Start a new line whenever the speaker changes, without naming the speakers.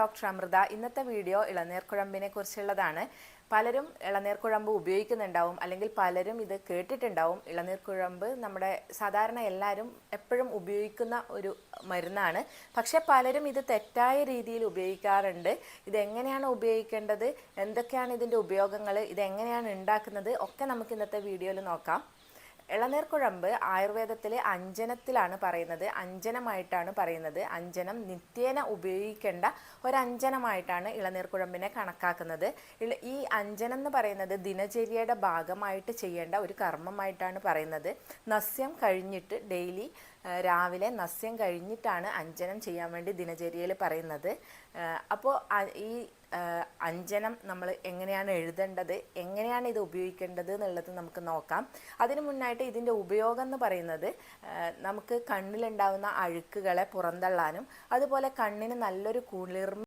Doctor Amrita ഇന്നത്തെ video ഇളനീർക്കുഴമ്പിനെ കുറിച്ചുള്ളതാണ്. പലരും ഇളനീർക്കുഴമ്പ് ഉപയോഗിക്കുന്നുണ്ടാവും അല്ലെങ്കിൽ പലരും ഇത് കേട്ടിട്ടുണ്ടാവും. ഇളനീർക്കുഴമ്പ് നമ്മുടെ സാധാരണ എല്ലാവരും എപ്പോഴും ഉപയോഗിക്കുന്ന ഒരു മരുന്നാണ്. പക്ഷേ പലരും ഇത് തെറ്റായ രീതിയിൽ ഉപയോഗിക്കാറുണ്ട്. ഇതെങ്ങനെയാണ് ഉപയോഗിക്കേണ്ടത്? എന്തൊക്കെയാണ് ഇതിന്റെ ഉപയോഗങ്ങൾ ഇതെങ്ങനെയാണ് ഉണ്ടാക്കുന്നത്? ഒക്കെ നമുക്ക് ഇന്നത്തെ വീഡിയോയിൽ നോക്കാം. ഇളനീർക്കുഴമ്പ് ആയുർവേദത്തിലെ അഞ്ജനത്തിലാണ് പറയുന്നത്. അഞ്ജനമായിട്ടാണ് പറയുന്നത്. അഞ്ജനം നിത്യേന ഉപയോഗിക്കേണ്ട ഒരഞ്ജനമായിട്ടാണ് ഇളനീർക്കുഴമ്പിനെ കണക്കാക്കുന്നത്. ഈ അഞ്ജനം എന്ന് പറയുന്നത് ദിനചര്യയുടെ ഭാഗമായിട്ട് ചെയ്യേണ്ട ഒരു കർമ്മമായിട്ടാണ് പറയുന്നത്. നസ്യം കഴിഞ്ഞിട്ട് ഡെയിലി രാവിലെ നസ്യം കഴിഞ്ഞിട്ടാണ് അഞ്ജനം ചെയ്യാൻ വേണ്ടി ദിനചര്യയിൽ പറയുന്നത്. അപ്പോൾ ഈ അഞ്ജനം നമ്മൾ എങ്ങനെയാണ് എഴുതേണ്ടത് എങ്ങനെയാണ് ഇത് ഉപയോഗിക്കേണ്ടത് എന്നുള്ളത് നമുക്ക് നോക്കാം. അതിനു മുന്നായിട്ട് ഇതിന്റെ ഉപയോഗം എന്ന് പറയുന്നത് നമുക്ക് കണ്ണിലുണ്ടാകുന്ന അഴുക്കുകളെ പുറന്തള്ളാനും അതുപോലെ കണ്ണിന് നല്ലൊരു കുളിർമ